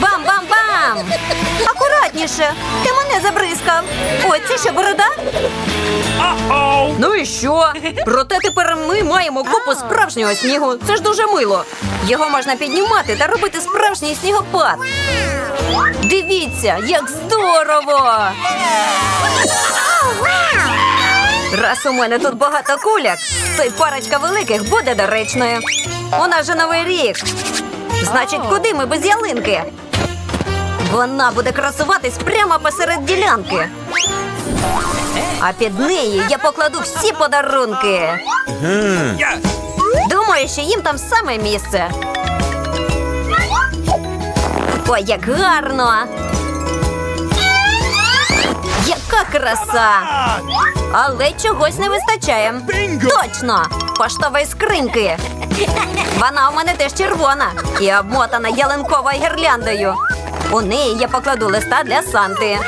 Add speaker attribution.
Speaker 1: Бам-бам-бам! Акуратніше! Ти мене забризкав! Ой, це що борода? Ну і що? Проте тепер ми маємо купу справжнього снігу. Це ж дуже мило. Його можна піднімати та робити справжній снігопад. Дивіться, як здорово! Раз у мене тут багато куляк, то й парочка великих буде доречною. У нас же новий рік. Значить, куди ми без ялинки? Вона буде красуватись прямо посеред ділянки. А під неї я покладу всі подарунки. Думаю, що їм там саме місце. Ой, як гарно! Краса! Але чогось не вистачає. Точно! Поштової скриньки. Вона у мене теж червона і обмотана ялинковою гірляндою. У неї я покладу листа для Санти.